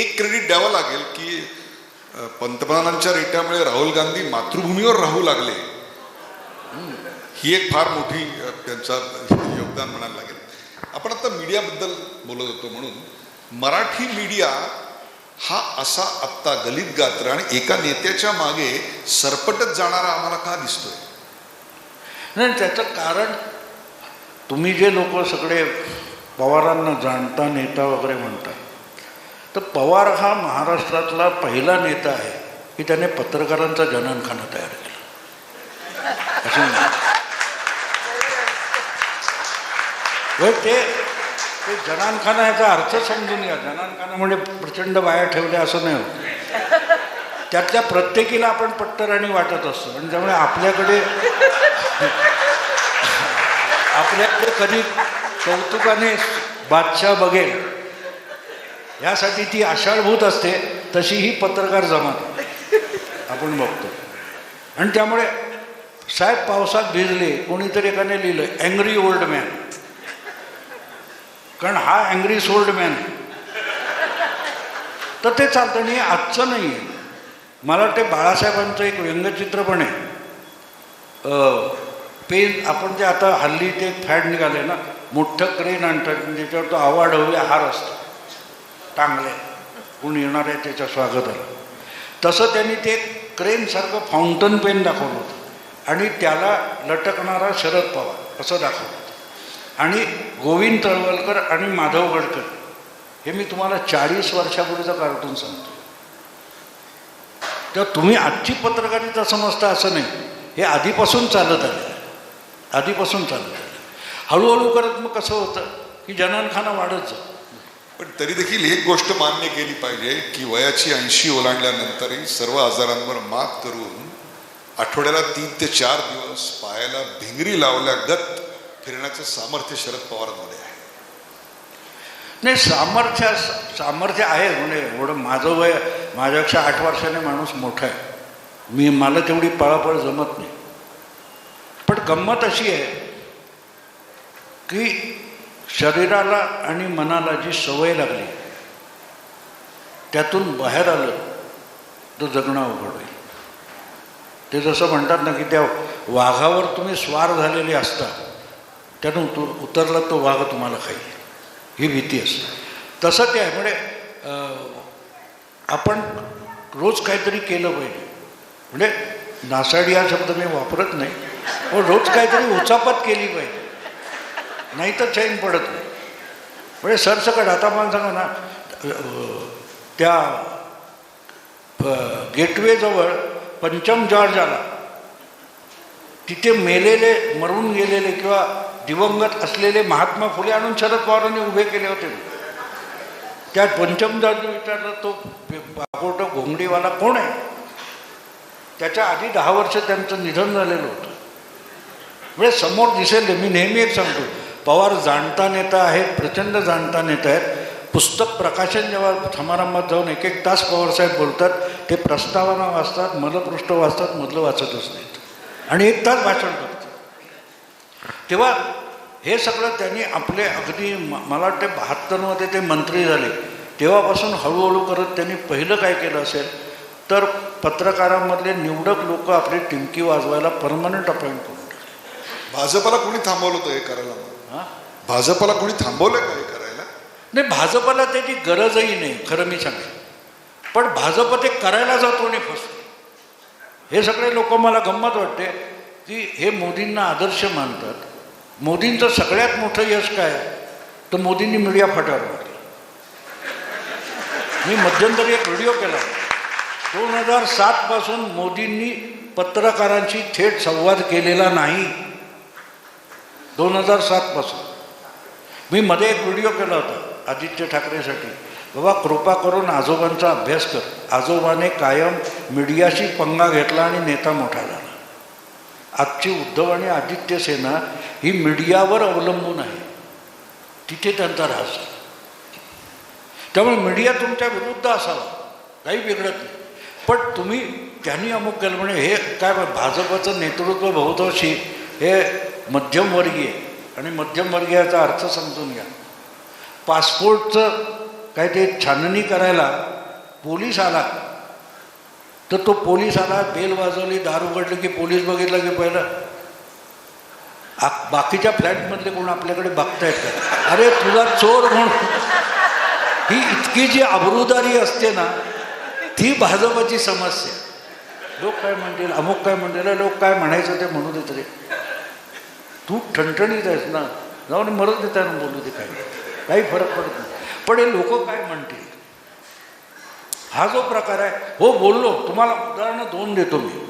एक क्रेडिट द्यावं लागेल की पंतप्रधानांच्या रेट्यामुळे राहुल गांधी मातृभूमीवर राहू लागले. ही एक फार मोठी त्यांचा योगदान म्हणायला लागेल. आपण आता मीडियाबद्दल बोलत होतो म्हणून मराठी मीडिया हा असा आत्ता गलित गात्र आणि एका नेत्याच्या मागे सरपटत जाणारा आम्हाला का दिसतोय? नाही त्याचं कारण तुम्ही जे लोक सगळे पवारांना जाणता नेता वगैरे म्हणता तर पवार हा महाराष्ट्रातला पहिला नेता आहे की त्याने पत्रकारांचा जनानखाना तयार केला. म्हणजे ते ते जनानखाना याचा अर्थ समजून घ्या. जनानखाना म्हणजे प्रचंड बाया ठेवल्या असं नाही होत. त्यातल्या प्रत्येकीला आपण पट्टराणी वाटत असतो. आणि त्यामुळे आपल्याकडे आपल्याकडे कधी कौतुकाने बादशाह बघेल यासाठी ती आषाढभूत असते तशी ही पत्रकार जमात आपण बघतो. आणि त्यामुळे साहेब पावसात भिजले कोणीतरी एकाने लिहिलं अँग्री ओल्ड मॅन कारण हा अँग्री सोल्ड मॅन आहे. तर ते चालतं आणि आजचं नाही आहे. मला ते बाळासाहेबांचं एक व्यंगचित्र पण आहे. पेन आपण जे आता हल्ली ते फॅड निघाले ना मोठं क्रेन आणतात ज्याच्यावर तो तो आवाढव्य हार असतो. टांगले कोण येणार आहे त्याच्या स्वागताला. तसं त्यांनी ते क्रेनसारखं फाउंटन पेन दाखवलं होतं. आणि त्याला लटकणारा शरद पवार असं दाखवलं होतं. आणि गोविंद तळवलकर आणि माधव गडकर हे मी तुम्हाला चाळीस वर्षापूर्वीचं कार्टून सांगतो. तर तुम्ही आजची पत्रकारिता समजता असं नाही. हे आधीपासून चालत आलं आधीपासून चालत आलं हळूहळू करत मग कसं होतं? की जनानखाना वाढत जातं. पण तरी देखील एक गोष्ट मान्य केली पाहिजे की वयाची ऐंशी ओलांडल्यानंतरही सर्व आजारांवर मात करून आठवड्याला तीन ते चार दिवस पायाला भिंगरी लावल्यागत फिरण्याचं सामर्थ्य शरद पवारांमध्ये आहे. नाही सामर्थ्य सामर्थ्य आहे. म्हणजे एवढं माझं वय माझ्यापेक्षा आठ वर्षाने माणूस मोठा आहे. मी मला तेवढी पळापळ जमत नाही. पण गंमत अशी आहे की शरीराला आणि मनाला जी सवय लागली त्यातून बाहेर आलं तर जगणं अवघड होईल. ते जसं म्हणतात ना की त्या वाघावर तुम्ही स्वार झालेले असता त्यातून उतर उतरला तो वाघ तुम्हाला खाईल. ही भीती असते. तसं ते आहे. म्हणजे आपण रोज काहीतरी केलं पाहिजे. म्हणजे नासाडी हा शब्द मी वापरत नाही पण रोज काहीतरी उचापत केली पाहिजे. नाही तर चैन पडत नाही. म्हणजे सरसकट आता मला सांगा ना त्या गेटवेजवळ पंचम जॉर्ज आला तिथे मेलेले मरून गेलेले किंवा दिवंगत असलेले महात्मा फुले आणून शरद पवारांनी उभे केले होते. त्यात पंचम जॉर्जने विचारलं तो बाकोट घोंगडीवाला कोण आहे? त्याच्या आधी दहा वर्ष त्यांचं निधन झालेलं होतं. म्हणजे समोर दिसेल मी नेहमी एक सांगतो. पवार जाणता नेता आहेत प्रचंड जाणता नेता आहेत. पुस्तक प्रकाशन जेव्हा समारंभात जाऊन एक एक तास पवारसाहेब बोलतात ते प्रस्तावना वाचतात मलपृष्ठ वाचतात मधलं वाचतच नाहीत. आणि एक तास भाषण करतात. तेव्हा हे सगळं त्यांनी आपले अगदी मला वाटते बहात्तरमध्ये ते मंत्री झाले. तेव्हापासून हळूहळू करत त्यांनी पहिलं काय केलं असेल तर पत्रकारांमधले निवडक लोक आपली टिमकी वाजवायला परमनंट अपॉइंट करून टाकले. भाजपला कोणी थांबवलं होतं हे करायला? भाजपला कोणी थांबवलं का हे करायला? नाही भाजपला त्याची गरजही नाही खरं मी सांगेन. पण भाजप ते करायला जातो आणि फसतो. हे सगळे लोक मला गंमत वाटते की हे मोदींना आदर्श मानतात. मोदींचं सगळ्यात मोठं यश काय? तर मोदींनी मीडिया फाट्यावर मारली. मी मध्यंतरी एक व्हिडिओ केला. दोन हजार सातपासून मोदींनी पत्रकारांशी थेट संवाद केलेला नाही. दोन हजार सातपासून मी मध्ये एक व्हिडिओ केला होता आदित्य ठाकरेसाठी. बाबा कृपा करून आजोबांचा अभ्यास कर. आजोबाने कायम मीडियाशी पंगा घेतला आणि नेता मोठा झाला. आजची उद्धव आणि आदित्य सेना ही मीडियावर अवलंबून आहे. तिथे त्यांचा राज आहे. त्यामुळे मीडिया तुमच्या विरुद्ध असावा काही बिघडत नाही. पण तुम्ही त्यांनी अमुक केलं म्हणजे हे काय भाजपचं नेतृत्व बहुतांशी हे मध्यमवर्गीय आणि मध्यमवर्गीयाचा अर्थ समजून घ्या. पासपोर्टचं काय ते छाननी करायला पोलीस आला. तर तो पोलीस आला बेल वाजवली दार उघडलं की पोलीस बघितलं की पहिलं. आ- बाकीच्या फ्लॅटमधले कोण आपल्याकडे बघतायत का? अरे तुला चोर म्हणून. ही इतकी जी अब्रुदारी असते ना ती भाजपची समस्या. लोक काय म्हणतील अमुक काय म्हणतील लोक काय म्हणायचं ते म्हणू देत रे. तू ठणठणीत आहेस ना. जाऊन मरत देताय ना बोलू दे काय काही फरक पडत नाही. पण हे लोक काय म्हणतील? हा जो प्रकार आहे हो बोललो तुम्हाला उदाहरणं दोन देतो मी.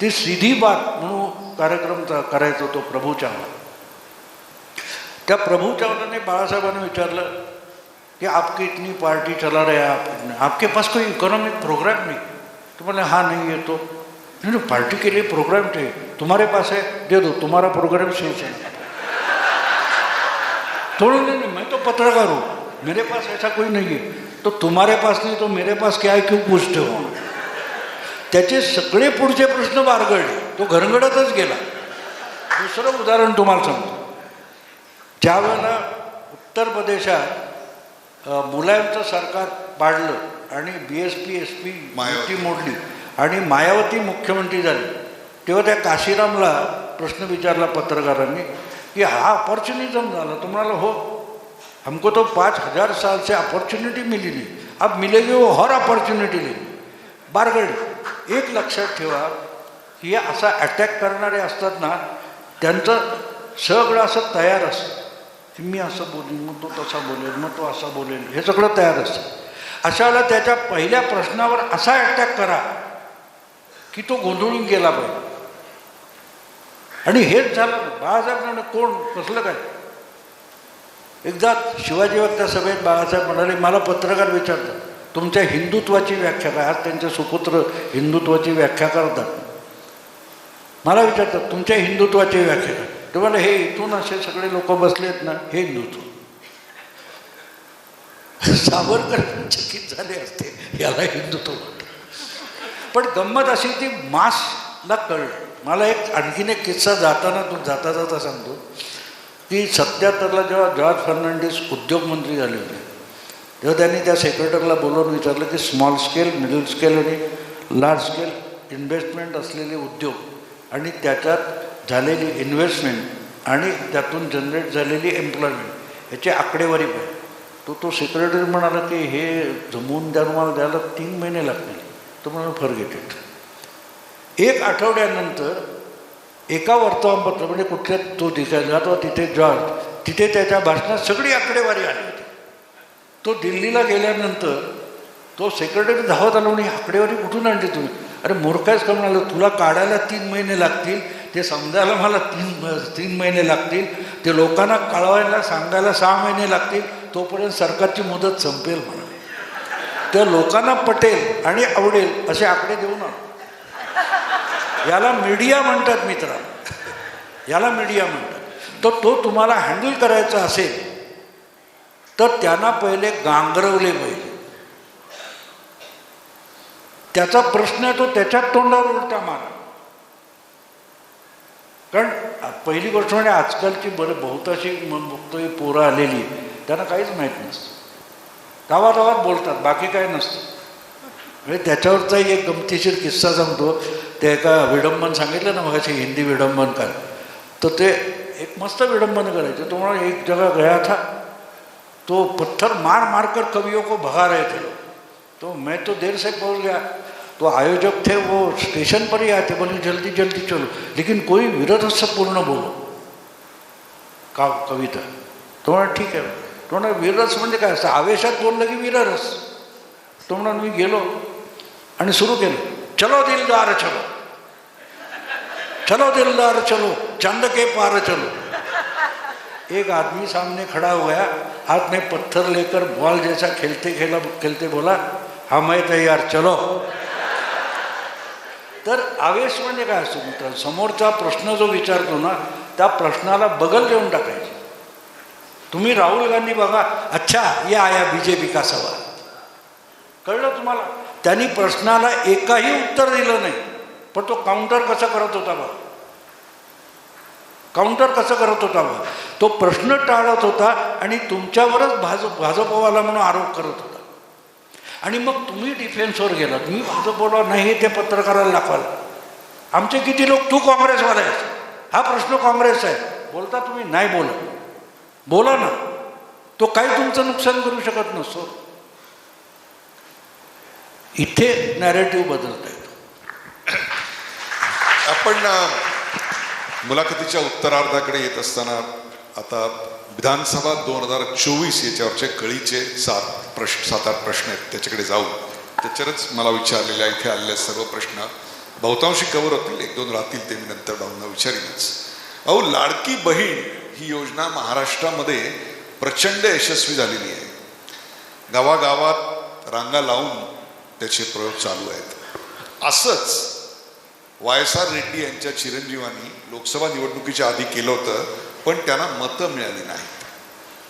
ती सिधी बात म्हणून कार्यक्रम चा- करायचो तो प्रभू चावला त्या प्रभू चावलाने बाळासाहेबांना विचारलं कि आपकी इतनी पार्टी चला रहे आप आपके पास कोई इकोनॉमिक प्रोग्राम नहीं? तो बोले हाँ नहीं तो नहीं पार्टी के लिए प्रोग्राम चाहिए तुम्हारे पास है दे दो तुम्हारा प्रोग्राम शिवसेना बोले, नहीं नहीं मैं तो पत्रकार हूँ मेरे पास ऐसा कोई नहीं है तो तुम्हारे पास नहीं तो मेरे पास क्या है क्यों पूछते हो त्याचे सगळे पुढचे प्रश्न बारगळले तो घरंगडतच गेला दुसरं उदाहरण तुम्हाला सांगतो ज्यावेळेला उत्तर प्रदेशात मुलायमचं सरकार पाडलं आणि B S P S P. युती मोडली आणि मायावती मुख्यमंत्री झाली. तेव्हा त्या काशीरामला प्रश्न विचारला पत्रकारांनी की हा अपॉर्च्युनिझम झाला. तुम्हाला हो हमको तो पाच हजार साल से अपॉर्च्युनिटी मिली नहीं. अब मिलेगी वो हर अपॉर्च्युनिटी दिली बारगड एक लक्षात ठेवा की हे असा अटॅक करणारे असतात ना त्यांचं सगळं असं तयार असतं. की मी असं बोलेन मग तो तसा बोलेल मग तो असा बोलेल हे सगळं तयार असतं. अशाला त्याच्या पहिल्या प्रश्नावर असा अटॅक करा की तो गोंधळून गेला पाहिजे आणि हेच झालं. बाळासाहेब म्हणाले, कोण? कसलं काय? एकदा शिवाजी वक्त्या सभेत बाळासाहेब म्हणाले मला पत्रकार विचारतात. तुमच्या हिंदुत्वाची व्याख्या काय? आज त्यांचे सुपुत्र हिंदुत्वाची व्याख्या करतात. मला विचारतात तुमच्या हिंदुत्वाची व्याख्या काय? ते मला हे इथून असे सगळे लोक बसलेत ना हे हिंदुत्व. सावरकर चकित झाले असते याला हिंदुत्व म्हणतात. पण गंमत अशी ती मासला कळलं. मला एक आणखीन एक किस्सा जाताना तू जाता जाता सांगतो. की सत्याहत्तरला जेव्हा जॉर्ज फर्नांडिस उद्योगमंत्री झाले होते तेव्हा त्यांनी त्या सेक्रेटरीला बोलवून विचारलं की स्मॉल स्केल मिडल स्केल आणि लार्ज स्केल इन्व्हेस्टमेंट असलेले उद्योग आणि त्याच्यात झालेली इन्व्हेस्टमेंट आणि त्यातून जनरेट झालेली एम्प्लॉयमेंट ह्याची आकडेवारी पण तो तो सेक्रेटरी म्हणाला की हे जमवून द्या मला द्यायला तीन महिने लागतील. तो म्हणाला फॉरगेट इट एक आठवड्यानंतर एका वर्तमानपत्र म्हणजे कुठल्या तो दिसायला तो तिथे जॉर्ज तिथे त्याच्या भाषणात सगळी आकडेवारी आली होती. तो दिल्लीला गेल्यानंतर तो सेक्रेटरी धावत आला आणि आकडेवारी कुठून आणली तुम्ही? अरे मूर्खाच का म्हणाल तुला काढायला तीन महिने लागतील ते समजायला मला तीन तीन महिने लागतील ते लोकांना कळवायला सांगायला सहा महिने लागतील तोपर्यंत सरकारची मुदत संपेल म्हणा त्या लोकांना पटेल आणि आवडेल असे आकडे देऊ ना याला मीडिया म्हणतात मित्रा. याला मीडिया म्हणतात. तर तो तुम्हाला हँडल करायचा असेल तर त्यांना पहिले गांगरवले पाहिजे त्याचा प्रश्न आहे तो त्याच्यात तोंडावर उलटा मारा. कारण पहिली गोष्ट म्हणजे आजकालची बरं बहुताशी मन बघतोय पोरं आलेली त्यांना काहीच माहीत नसतं. गावागावात बोलतात बाकी काय नसतं. म्हणजे त्याच्यावरचाही एक गमतीशीर किस्सा सांगतो. ते एका विडंबन सांगितलं ना मगाशी हिंदी विडंबन काय तर ते एक मस्त विडंबन करायचे. तो म्हणा एक जगा गया था. तो पत्थर मार मार कर कवियों को भगा रहे थे तो मैं तो देर से पहुंच गया। तो आयोजक थे वो स्टेशन पर ही आए थे बोले जल्दी जल्दी चलो. लेकिन कोई विरस से पूर्ण बोलो। का कविता। तो म्हणा ठीक आहे तो म्हणा वीररस म्हणजे काय? असतं आवेशात बोललं की वीररस तो म्हणून मी गेलो आणि सुरू केलं. चलो दिलदार चलो. चलो दिलदार चलो. चंद के पार चलो. एक आदमी सामने खड़ा हो गया हाथ में पत्थर लेकर बॉल जैसा खेलते खेला खेलते बोला हा मैं तैयार चलो. तर आवेश म्हणजे काय असतो मित्र समोरचा प्रश्न जो विचारतो ना त्या प्रश्नाला बगल देऊन टाकायचे. तुम्ही राहुल गांधी बघा अच्छा या आया बीजेपी का सवाल कळलं तुम्हाला? त्यांनी प्रश्नाला एकाही उत्तर दिलं नाही पण तो काउंटर कसं करत होता बघा. काउंटर कसं करत होता बघा. तो प्रश्न टाळत होता आणि तुमच्यावरच भाजप भाजपवाला म्हणून आरोप करत होता. आणि मग तुम्ही डिफेन्सवर गेला मी भाजपवाला नाही हे पत्रकाराला दाखवायला. आमचे किती लोक तू काँग्रेसवाला आहेस? हा प्रश्न काँग्रेस आहे. बोलता तुम्ही नाही बोला बोला ना. तो काही तुमचं नुकसान करू शकत नसतो इथे नॅरेटिव्ह बदलत येतो. आपण मुलाखतीच्या उत्तरार्धाकडे येत असताना आता विधानसभा दोन हजार चोवीस याच्यावरचे कळीचे सात प्रश्न सात आठ प्रश्न आहेत. त्याच्याकडे जाऊ. त्याच्यावरच मला विचारलेल्या इथे आलेले सर्व प्रश्न. बहुतांशी कवर होतील. एक दोन राहतील ते मी नंतर भाऊंना विचारीनच. अहो लाडकी बहीण ही योजना महाराष्ट्रामध्ये प्रचंड यशस्वी झालेली आहे. गावागावात रांगा लावून त्याचे प्रयोग चालू आहेत. असंच वाय एस आर रेड्डी यांच्या चिरंजीवांनी लोकसभा निवडणुकीच्या आधी केलं होतं पण त्यांना मतं मिळाली नाहीत.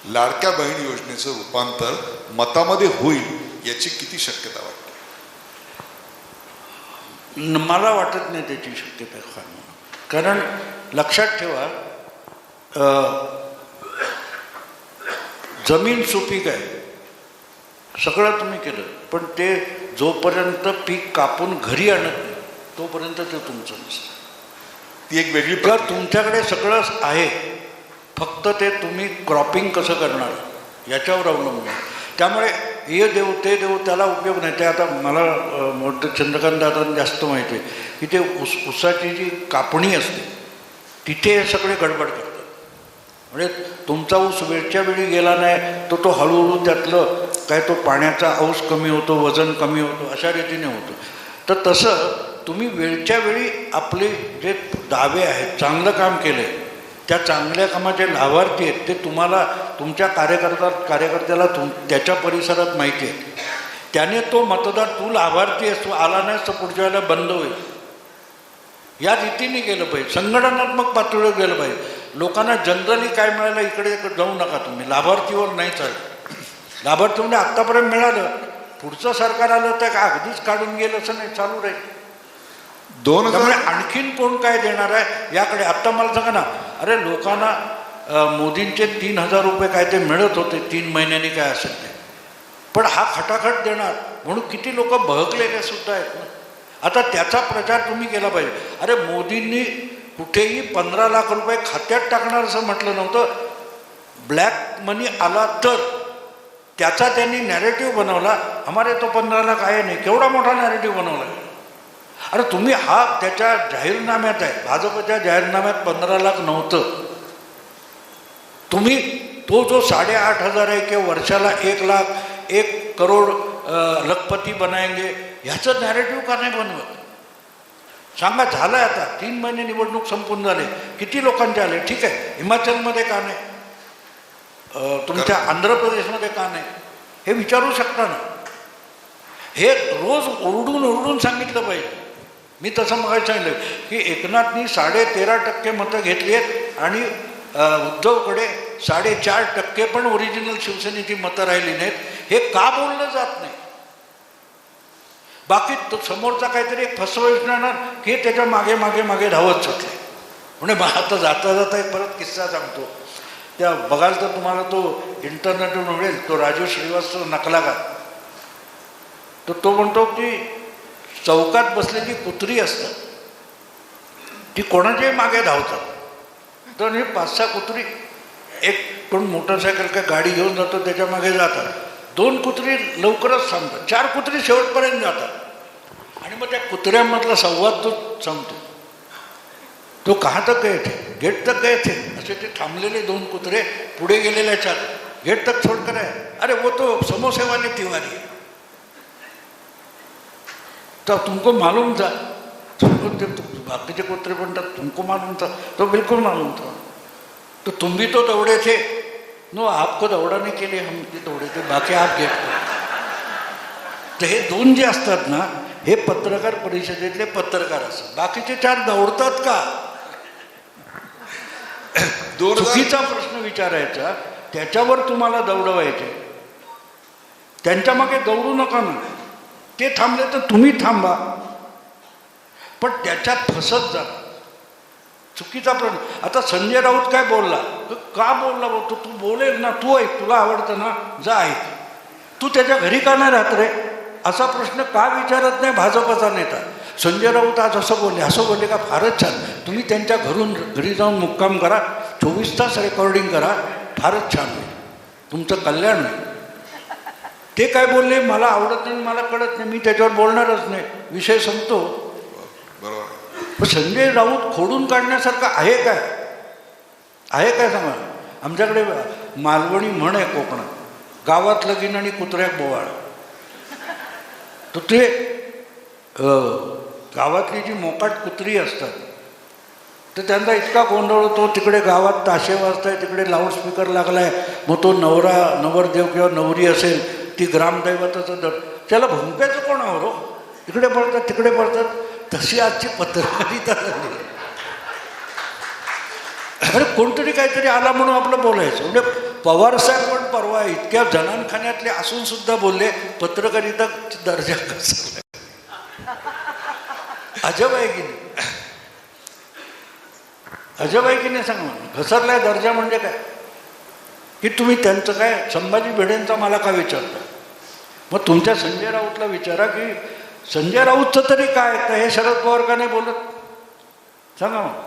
लाडक्या बहीण योजनेचं रूपांतर मतामध्ये होईल याची किती शक्यता वाटते? मला वाटत नाही त्याची शक्यता फार कारण लक्षात ठेवा जमीन सुपीक आहे सगळं तुम्ही केलं पण ते जोपर्यंत पीक कापून घरी आणत नाही तोपर्यंत ते तुमचं नसतं. ती एक वेगळी तर प्रक्रिया. तुमच्याकडे सगळं आहे फक्त ते तुम्ही क्रॉपिंग कसं करणार याच्यावर अवलंबून त्यामुळे हे देऊ ते देऊ त्याला उपयोग नाही. ते आता मला मोठं चंद्रकांत दादा जास्त माहिती आहे. की ते ऊस ऊसाची जी कापणी असते तिथे हे सगळे गडबड करतात. म्हणजे तुमचा ऊस वेळच्या वेळी गेला नाही तर तो हळूहळू त्यातलं काय तो पाण्याचा औस कमी होतो वजन कमी होतो अशा रीतीने होतो. तर तसं तुम्ही वेळच्या वेळी आपले जे दावे आहेत चांगलं काम केलं आहे त्या चांगल्या कामाचे लाभार्थी आहेत ते तुम्हाला तुमच्या कार्यकर्ता कार्यकर्त्याला तुम त्याच्या परिसरात माहिती आहे त्याने तो मतदार तू लाभार्थी आहेस तू आला नाहीस तर पुढच्या वेळेला बंद होईल. या रीतीने गेलं पाहिजे. संघटनात्मक पातळीवर गेलं पाहिजे. लोकांना जनरली काय मिळालं इकडे जाऊ नका तुम्ही. लाभार्थीवर नाही चालेल लाभार्थी म्हणजे आत्तापर्यंत मिळालं. पुढचं सरकार आलं तर अगदीच काढून गेलं असं नाही चालू राहील. दोन हजार आणखीन कोण काय देणार आहे याकडे आत्ता मला सांगा ना. अरे लोकांना मोदींचे तीन हजार रुपये काय ते मिळत होते तीन महिन्यांनी काय असेल ते. पण हा खटाखट देणार. म्हणून किती लोक बहकलेले सुद्धा आहेत ना. आता त्याचा प्रचार तुम्ही केला पाहिजे. अरे मोदींनी कुठेही पंधरा लाख रुपये खात्यात टाकणार असं म्हटलं नव्हतं. ब्लॅक मनी आला तर त्याचा त्यांनी नॅरेटिव्ह बनवला. हमारे तो पंधरा लाख आहे नाही केवढा मोठा नॅरेटिव्ह बनवला? अरे तुम्ही हा त्याच्या जाहीरनाम्यात आहे. भाजपच्या जाहीरनाम्यात पंधरा लाख नव्हतं. तुम्ही तो जो साडेआठ हजार आहे किंवा वर्षाला एक लाख एक करोड लखपती बनायंगे ह्याचं नॅरेटिव्ह का नाही बनवत? सांगा झालं आहे आता. तीन महिने निवडणूक संपून झाले. किती लोकांचे आले? ठीक आहे. हिमाचलमध्ये का नाही? तुमच्या आंध्र प्रदेशमध्ये का नाही? हे विचारू शकता ना. हे रोज ओरडून ओरडून सांगितलं पाहिजे. मी तसं मग सांगितलं की एकनाथनी साडे तेरा टक्के मतं घेतली आहेत आणि उद्धवकडे साडेचार टक्के पण ओरिजिनल शिवसेनेची मतं राहिली नाहीत. हे का बोललं जात नाही? बाकी तो समोरचा काहीतरी एक फसवणार की त्याच्यामागे मागे मागे धावत सुटले. म्हणजे मग आता जाता जाता एक परत किस्सा सांगतो. त्या बघाल तर तुम्हाला तो इंटरनेटवर मिळेल तो राजू श्रीवास्तव नकलाकार. तर तो म्हणतो की चौकात बसलेली कुत्री असतात. ती कोणाच्याही मागे धावतात. तर हे पाच सहा कुत्री एक कोण मोटरसायकल काय गाडी घेऊन जातो त्याच्यामागे जातात. दोन कुत्री लवकरच संपतात चार कुत्री शेवटपर्यंत जातात. आणि मग त्या कुत्र्यांमधला संवाद तो संपतो तो कहा तक गए थे गेट तक गए थे असे ते थांबलेले दोन कुत्रे पुढे गेलेले चार. गेट तक छोडकर आहे अरे वो तो समोसेवाले तिवारी आहे. तर तुमको मालूम था? तुमको ते बाकीचे कुत्रे म्हणतात तुमको मालूम था. तो बिलकुल मालूम था. तो तुम भी तो दौड़े थे. नो आपको दौडाने के लिए हम भी दौड़े थे बाकी आप गेट पर तर हे दोन जे असतात ना हे पत्रकार परिषदेतले पत्रकार असतात. बाकीचे चार दौडतात का? चुकीचा प्रश्न विचारायचा त्याच्यावर तुम्हाला दौडवायचे. त्यांच्या मागे दौडू नका ना. ते थांबले तर तुम्ही थांबा. पण त्याच्यात फसत जा. चुकीचा प्रश्न. आता संजय राऊत काय बोलला? का बोलला? बोलतो तू तू बोलेल ना तू ऐक तुला आवडतं ना जा ऐक. तू त्याच्या घरी का नाही राहत रे? असा प्रश्न का विचारत नाही भाजपचा नेता? संजय राऊत आज असं बोलले असं बोलले का फारच छान. तुम्ही त्यांच्या घरून घरी जाऊन मुक्काम करा चोवीस तास रेकॉर्डिंग करा फारच छान होईल. तुमचं कल्याण होईल. ते काय बोलले? मला आवडत नाही मला कळत नाही. मी त्याच्यावर बोलणारच नाही. विषय संपतो. संजय राऊत खोडून काढण्यासारखं आहे काय? आहे काय सांगा? आमच्याकडे मालवणी म्हण आहे कोकणात. गावात लगीन आणि कुत्र्याक बोवाळ. तर ते गावातली जी मोकाट कुत्री असतात तर त्यांचा इतका गोंधळ होतो तिकडे गावात ताशे वाजताय तिकडे लाऊडस्पीकर लागलाय मग तो नवरा नवरदेव किंवा नवरी असेल ती ग्रामदैवताचं दर त्याला भुंकायचं कोण हो? इकडे पडतात तिकडे पडतात तशी आजची पत्रकारिता झाली. अरे कोणतरी काहीतरी आला म्हणून आपलं बोलायचं. म्हणजे पवार साहेब पण परवा इतक्या जनानखान्यातले असून सुद्धा बोलले पत्रकारिता दर्जा कसा अजब आहे? की नाही अजब आहे की नाही सांग घसरलाय दर्जा म्हणजे काय? की तुम्ही त्यांचं काय संभाजी भिडेंचा मला का विचारता? मग तुमच्या संजय राऊतला विचारा की संजय राऊतचं तरी काय तर हे शरद पवार का नाही बोलत? सांगा मग.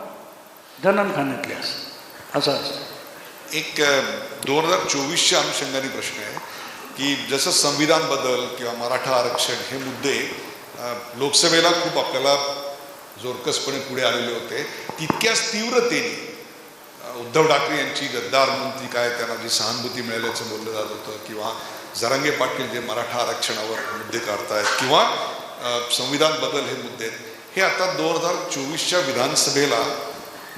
जनन खाण्यातले असं. असं असतं. एक दोन हजार चोवीसच्या अनुषंगाने प्रश्न आहे की जसं संविधान बदल किंवा मराठा आरक्षण हे मुद्दे लोकसभेला खूप आपल्याला जोरकसपणे पुढे आलेले होते तितक्याच तीव्रतेने उद्धव ठाकरे यांची गद्दार म्हणून ती काय त्यांना जी सहानुभूती मिळाल्याचं बोललं जात होतं किंवा जरांगे पाटील जे मराठा आरक्षणावर मुद्दे काढतायत किंवा संविधान बदल हे मुद्दे आहेत. हे आता दोन हजार चोवीसच्या विधानसभेला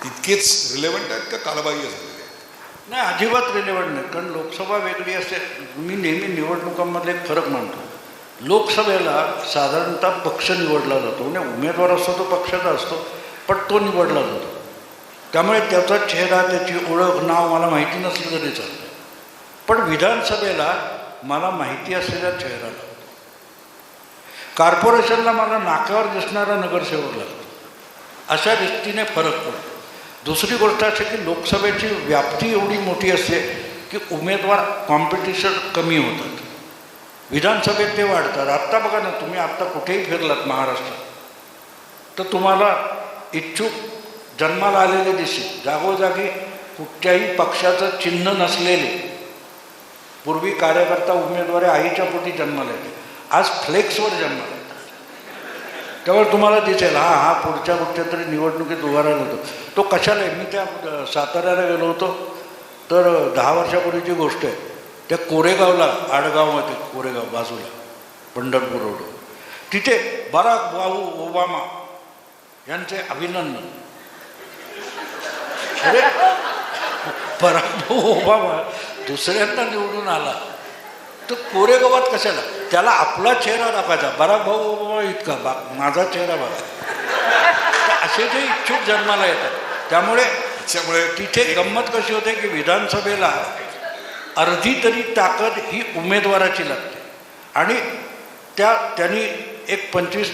तितकेच रिलेव्हंट आहेत का कालबाह्य झालेले आहेत? नाही अजिबात रिलेव्हंट नाही. कारण लोकसभा वेगळी असते. मी नेहमी निवडणुकांमधले एक फरक मानतो. लोकसभेला साधारणतः पक्ष निवडला जातो. म्हणजे उमेदवार असतो तो पक्षाचा असतो पण तो निवडला जातो. त्यामुळे त्याचा चेहरा त्याची ओळख नाव मला माहिती नसलं तरी चालतं. पण विधानसभेला मला माहिती असलेल्या चेहऱ्याला कॉर्पोरेशनला मला नाकावर दिसणारा नगरसेवक लागतो अशा दृष्टीने फरक पडतो. दुसरी गोष्ट अशी की लोकसभेची व्याप्ती एवढी मोठी असते की उमेदवार कॉम्पिटिशन कमी होतात. विधानसभेत ते वाढतात. आत्ता बघा ना तुम्ही आत्ता कुठेही फिरलात महाराष्ट्रात तर तुम्हाला इच्छुक जन्माला आलेले दिसेल जागोजागी कुठच्याही पक्षाचं चिन्ह नसलेले पूर्वी कार्यकर्ता उमेदवारी आईच्या पोटी जन्माला येते. आज फ्लेक्सवर जन्म त्यामुळे तुम्हाला दिसेल हा हा पुढच्या कुठच्या तरी निवडणुकीत उभा राहिला होतो. तो कशाला आहे? मी त्या साताऱ्याला गेलो होतो. तर दहा वर्षापूर्वीची गोष्ट आहे त्या कोरेगावला आडगावमध्ये कोरेगाव बाजूला पंढरपूर रोड. तिथे बराक भाऊ ओबामा यांचे अभिनंदन. अरे बराक भाऊ ओबामा दुसऱ्यांदा निवडून आला. तर कोरेगावात कशाला? त्याला आपला चेहरा दाखवायचा. बराक भाऊ इतका बा माझा चेहरा बघा. असे जे इच्छुक जन्माला येतात. त्यामुळे त्याच्यामुळे तिथे गंमत कशी होते की विधानसभेला अर्धी तरी ताकद ही उमेदवाराची लागते. आणि त्या त्यांनी एक पंचवीस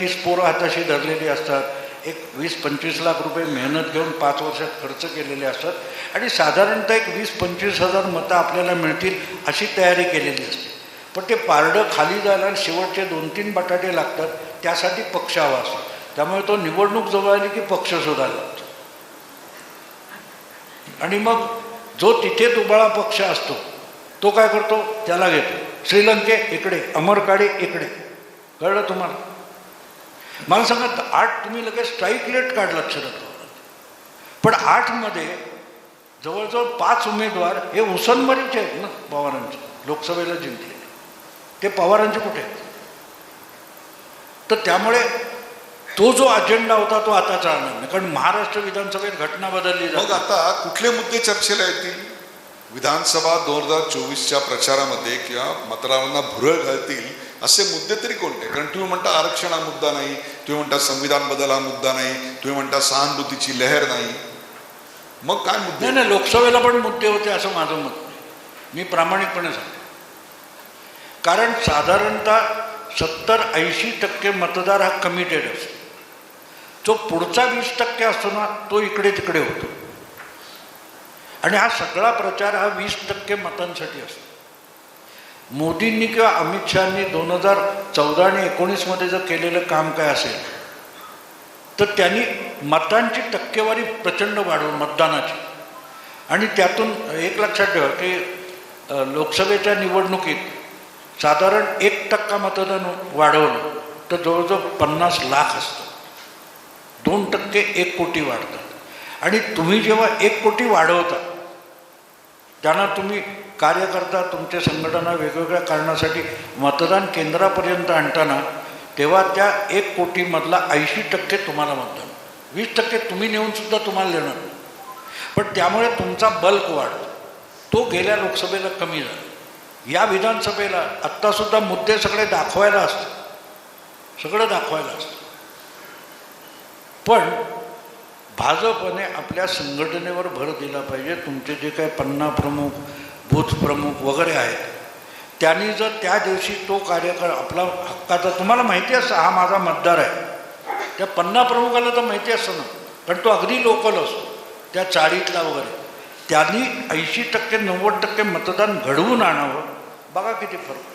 तीस पोरं हाताशी धरलेली असतात. एक वीस पंचवीस लाख रुपये मेहनत घेऊन पाच वर्षात खर्च केलेले असतात. आणि साधारणतः एक वीस पंचवीस हजार मतं आपल्याला मिळतील अशी तयारी केलेली असते. पण ते पारडं खाली जायला आणि शेवटचे दोन तीन बटाटे लागतात त्यासाठी पक्ष हवा असतो. त्यामुळे तो निवडणूक जवळ आली की पक्ष शोधायला लागतो. आणि मग जो तिथे दुबाळा पक्ष असतो तो काय करतो? त्याला घेतो. श्रीलंके इकडे अमरकाडे इकडे. कळलं तुम्हाला? मला सांगा आठ तुम्ही लगेच स्ट्राईक रेट काढलात शरद पवार पण आठमध्ये जवळजवळ पाच उमेदवार हे उसनमरीचे आहेत ना पवारांचे. लोकसभेला जिंकले. ते पवारांचे कुठे आहेत? तर त्यामुळे तो जो अजेंडा होता तो आता चालणार नाही. कारण महाराष्ट्र विधानसभेत घटना बदलली मग आता कुठले मुद्दे चर्चेला येतील? विधानसभा दोन हजार चोवीसच्या प्रचारामध्ये किंवा मतदारांना भुरळ घालतील असे मुद्दे तरी कोणते? कारण तुम्ही म्हणता आरक्षण हा मुद्दा नाही तुम्ही म्हणता संविधान बदल हा मुद्दा नाही तुम्ही म्हणता सहानुभूतीची लहर नाही. मग काय मुद्दे? नाही लोकसभेला पण मुद्दे होते असं माझं मत नाही. मी प्रामाणिकपणे सांगतो. कारण साधारणतः सत्तर ऐंशी टक्के मतदार हा कमिटेड असतो. जो पुढचा वीस टक्के असतो ना तो इकडे तिकडे होतो. आणि हा सगळा प्रचार हा वीस टक्के मतांसाठी असतो. मोदींनी किंवा अमित शहानी दोन हजार चौदा आणि एकोणीसमध्ये जर केलेलं काम काय असेल तर त्यांनी मतांची टक्केवारी प्रचंड वाढवून मतदानाची. आणि त्यातून एक लक्षात ठेवा की लोकसभेच्या निवडणुकीत साधारण एक टक्का मतदान वाढवलं तर जवळजवळ पन्नास लाख असतं. दोन टक्के एक कोटी वाढतात. आणि तुम्ही जेव्हा एक कोटी वाढवता त्यांना तुम्ही कार्य करता तुमच्या संघटना वेगवेगळ्या कारणासाठी मतदान केंद्रापर्यंत आणताना तेव्हा त्या एक कोटीमधला ऐंशी टक्के तुम्हाला मतदान. वीस टक्के तुम्ही नेऊन सुद्धा तुम्हाला देणार नाही. पण त्यामुळे तुमचा बल्क वाढतो तो गेल्या लोकसभेला कमी झाला. या विधानसभेला आत्तासुद्धा मुद्दे सगळे दाखवायला असतात. सगळं दाखवायला असतं पण भाजपने आपल्या संघटनेवर भर दिला पाहिजे. तुमचे जे काही पन्ना प्रमुख बूथप्रमुख वगैरे आहेत. त्यांनी जर त्या दिवशी तो कार्यकर आपला हक्काचा तुम्हाला माहिती असतं हा माझा मतदार आहे. त्या पन्ना प्रमुखाला तर माहिती असतं ना कारण तो अगदी लोकल असतो त्या चाळीतला वगैरे. त्यांनी ऐंशी टक्के नव्वद टक्के मतदान घडवून आणावं. बघा किती फरक